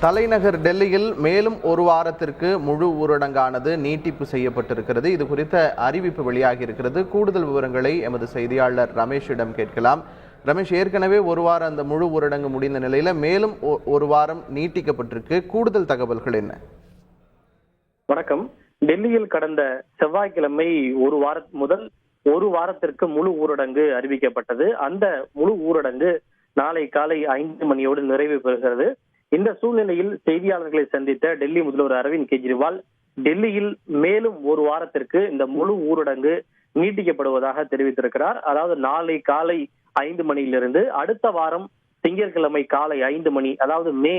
தலைநகர் டெல்லியில் மேலும் ஒரு வாரத்திற்கு முழு ஊரடங்கானது நீட்டிப்பு செய்யப்பட்டிருக்கிறது. இது குறித்த அறிவிப்பு வெளியாகி இருக்கிறது. கூடுதல் விவரங்களை எமது செய்தியாளர் ரமேஷிடம் கேட்கலாம். ரமேஷ் ஏற்கனவே ஒரு வாரம் அந்த முழு ஊரடங்கு முடிந்த நிலையில மேலும் ஒ- ஒரு வாரம் நீட்டிக்கப்பட்டிருக்கு. கூடுதல் தகவல்கள் என்ன? வணக்கம். டெல்லியில் கடந்த செவ்வாய்க்கிழமை ஒரு வார முதல் ஒரு வாரத்திற்கு முழு ஊரடங்கு அறிவிக்கப்பட்டது. அந்த முழு ஊரடங்கு நாளை காலை ஐந்து மணியோடு நிறைவு பெறுகிறது. இந்த சூழ்நிலையில் செய்தியாளர்களை சந்தித்த டெல்லி முதல்வர் அரவிந்த் கெஜ்ரிவால் டெல்லியில் மேலும் ஒரு வாரத்திற்கு இந்த முழு ஊரடங்கு நீட்டிக்கப்படுவதாக தெரிவித்திருக்கிறார். அதாவது நாளை காலை ஐந்து மணியிலிருந்து அடுத்த வாரம் திங்கட்கிழமை காலை ஐந்து மணி அதாவது மே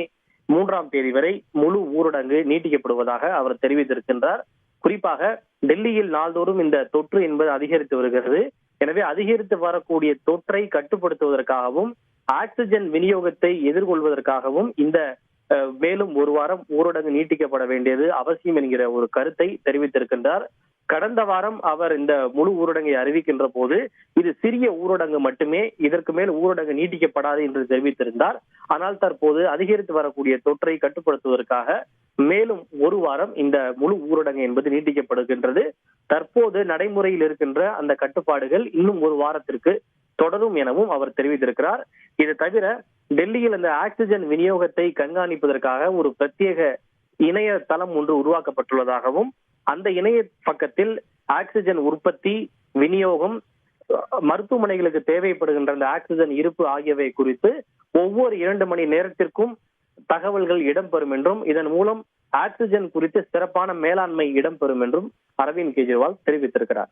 மூன்றாம் தேதி வரை முழு ஊரடங்கு நீட்டிக்கப்படுவதாக அவர் தெரிவித்திருக்கின்றார். குறிப்பாக டெல்லியில் நாள்தோறும் இந்த தொற்று என்பது அதிகரித்து வருகிறது. எனவே அதிகரித்து வரக்கூடிய தொற்றை கட்டுப்படுத்துவதற்காகவும் ஆக்சிஜன் விநியோகத்தை எதிர்கொள்வதற்காகவும் இந்த மேலும் ஒரு வாரம் ஊரடங்கு நீட்டிக்கப்பட வேண்டியது அவசியம் என்கிற ஒரு கருத்தை தெரிவித்திருக்கின்றார். கடந்த வாரம் அவர் இந்த முழு ஊரடங்கை அறிவிக்கின்ற போது இது சிறிய ஊரடங்கு மட்டுமே இதற்கு மேல் ஊரடங்கு நீட்டிக்கப்படாது என்று தெரிவித்திருந்தார். ஆனால் தற்போது அதிகரித்து வரக்கூடிய தொற்றை கட்டுப்படுத்துவதற்காக மேலும் ஒரு வாரம் இந்த முழு ஊரடங்கு என்பது நீட்டிக்கப்படுகின்றது. தற்போது நடைமுறையில் இருக்கின்ற அந்த கட்டுப்பாடுகள் இன்னும் ஒரு வாரத்திற்கு தொடரும் எனவும் அவர் தெரிவித்திருக்கிறார். இது தவிர டெல்லியில் இந்த ஆக்சிஜன் விநியோகத்தை கண்காணிப்பதற்காக ஒரு பிரத்யேக இணைய தளம் ஒன்று உருவாக்கப்பட்டுள்ளதாகவும் அந்த இணைய பக்கத்தில் ஆக்சிஜன் உற்பத்தி விநியோகம் மருத்துவமனைகளுக்கு தேவைப்படுகின்ற அந்த ஆக்சிஜன் இருப்பு ஆகியவை குறித்து ஒவ்வொரு இரண்டு மணி நேரத்திற்கும் தகவல்கள் இடம்பெறும் என்றும் இதன் மூலம் ஆக்சிஜன் குறித்து சிறப்பான மேலாண்மை இடம்பெறும் என்றும் அரவிந்த் கெஜ்ரிவால் தெரிவித்திருக்கிறார்.